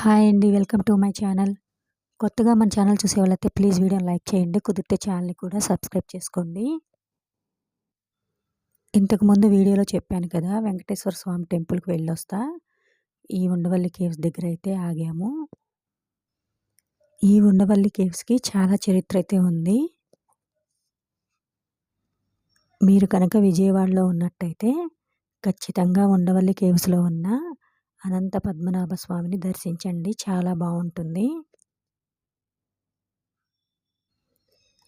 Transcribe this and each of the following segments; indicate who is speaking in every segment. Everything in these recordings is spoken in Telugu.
Speaker 1: హాయ్ అండి వెల్కమ్ టు మై ఛానల్. కొత్తగా మన ఛానల్ చూసే వాళ్ళైతే ప్లీజ్ వీడియోని లైక్ చేయండి కుదిరితే ఛానల్ని కూడా సబ్స్క్రైబ్ చేసుకోండి. ఇంతకుముందు వీడియోలో చెప్పాను కదా వెంకటేశ్వర స్వామి టెంపుల్కి వెళ్ళొస్తా. ఈ ఉండవల్లి కేవ్స్ దగ్గర అయితే ఆగాము. ఈ ఉండవల్లి కేవ్స్కి చాలా చరిత్ర అయితే ఉంది. మీరు కనుక విజయవాడలో ఉన్నట్టయితే ఖచ్చితంగా ఉండవల్లి కేవ్స్లో ఉన్న అనంత పద్మనాభ స్వామిని దర్శించండి. చాలా బాగుంటుంది.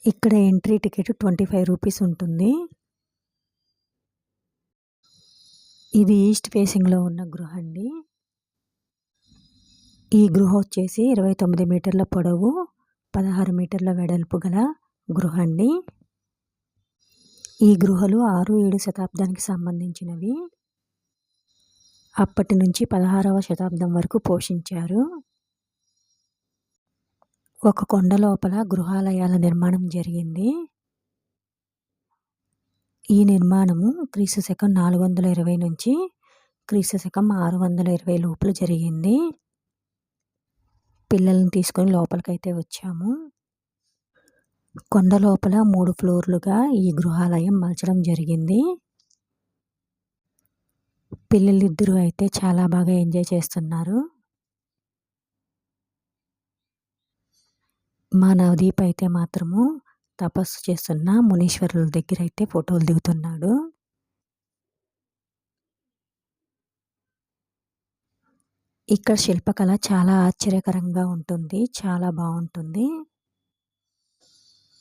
Speaker 1: ఇక్కడ entry ticket twenty five rupees ఉంటుంది. ఇది ఈస్ట్ ఫేసింగ్లో ఉన్న గృహ అండి ఈ గృహ వచ్చేసి ఇరవై తొమ్మిది మీటర్ల పొడవు పదహారు మీటర్ల వెడల్పు గల గృహ అండి ఈ గృహలు ఆరు ఏడు శతాబ్దానికి సంబంధించినవి. అప్పటి నుంచి పదహారవ శతాబ్దం వరకు పోషించారు. ఒక కొండ లోపల గృహాలయాల నిర్మాణం జరిగింది. ఈ నిర్మాణము క్రీస్తు శకం నాలుగు వందల ఇరవై నుంచి క్రీస్తు శకం ఆరు వందల ఇరవై లోపల జరిగింది. పిల్లల్ని తీసుకొని లోపలికైతే వచ్చాము. కొండ లోపల మూడు ఫ్లోర్లుగా ఈ గృహాలయం మలచడం జరిగింది. పిల్లలిద్దరూ అయితే చాలా బాగా ఎంజాయ్ చేస్తున్నారు. మా నవదీప్ అయితే మాత్రము తపస్సు చేస్తున్న మునీశ్వరుల దగ్గర అయితే ఫోటోలు దిగుతున్నాడు. ఇక్కడ శిల్పకళ చాలా ఆశ్చర్యకరంగా ఉంటుంది చాలా బాగుంటుంది.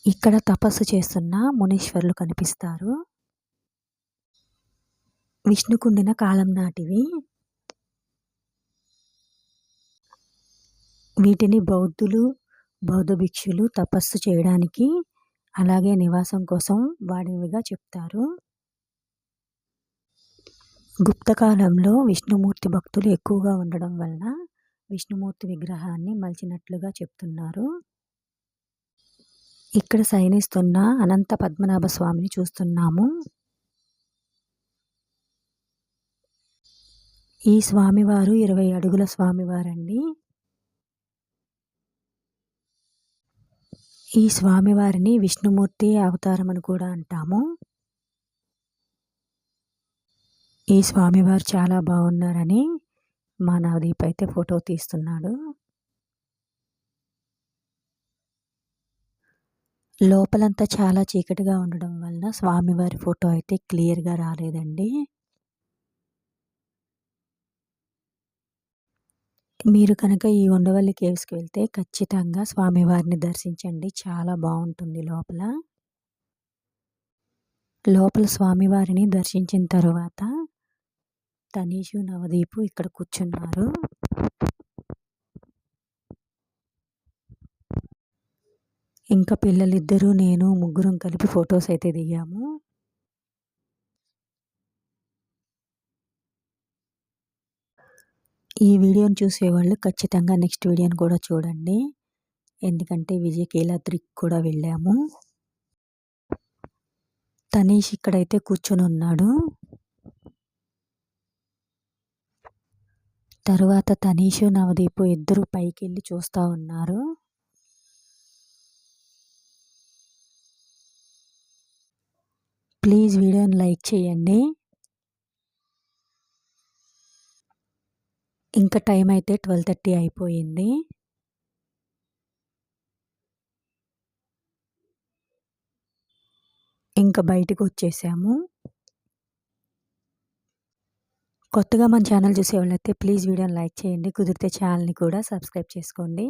Speaker 1: ఇక్కడ తపస్సు చేస్తున్న మునీశ్వరులు కనిపిస్తారు. విష్ణుకుండిన కాలం నాటివి. వీటిని బౌద్ధులు బౌద్ధ భిక్షులు తపస్సు చేయడానికి అలాగే నివాసం కోసం వాడివిగా చెప్తారు. గుప్తకాలంలో విష్ణుమూర్తి భక్తులు ఎక్కువగా ఉండడం వలన విష్ణుమూర్తి విగ్రహాన్ని మలిచినట్లుగా చెప్తున్నారు. ఇక్కడ శయనిస్తున్న అనంత పద్మనాభ స్వామిని చూస్తున్నాము. ఈ స్వామివారు ఇరవై అడుగుల స్వామివారండి. ఈ స్వామివారిని విష్ణుమూర్తి అవతారం అని కూడా అంటాము. ఈ స్వామివారు చాలా బాగున్నారని మా నవదీప్ అయితే ఫోటో తీస్తున్నాడు. లోపలంతా చాలా చీకటిగా ఉండడం వలన స్వామివారి ఫోటో అయితే క్లియర్గా రాలేదండి. మీరు కనుక ఈ ఉండవల్లి కేవ్స్కి వెళ్తే ఖచ్చితంగా స్వామివారిని దర్శించండి. చాలా బాగుంటుంది లోపల. లోపల స్వామివారిని దర్శించిన తర్వాత తనీషు నవదీపు ఇక్కడ కూర్చున్నారు. ఇంకా పిల్లలిద్దరూ నేను ముగ్గురం కలిపి ఫొటోస్ అయితే దిగాము. ఈ వీడియోని చూసేవాళ్ళు ఖచ్చితంగా నెక్స్ట్ వీడియోని కూడా చూడండి. ఎందుకంటే విజయ్ కీలాద్రికి కూడా వెళ్ళాము. తనీష్ ఇక్కడైతే కూర్చొని ఉన్నాడు. తరువాత తనీష్ నవదీపు ఇద్దరు పైకి వెళ్ళి చూస్తూ ఉన్నారు. ప్లీజ్ వీడియోని లైక్ చేయండి. ఇంకా టైం అయితే ట్వెల్వ్ థర్టీ అయిపోయింది. ఇంకా బయటకు వచ్చేసాము. కొత్తగా మన ఛానల్ చూసే వాళ్ళైతే ప్లీజ్ వీడియోని లైక్ చేయండి. కుదిరితే ఛానల్ని కూడా సబ్స్క్రైబ్ చేసుకోండి.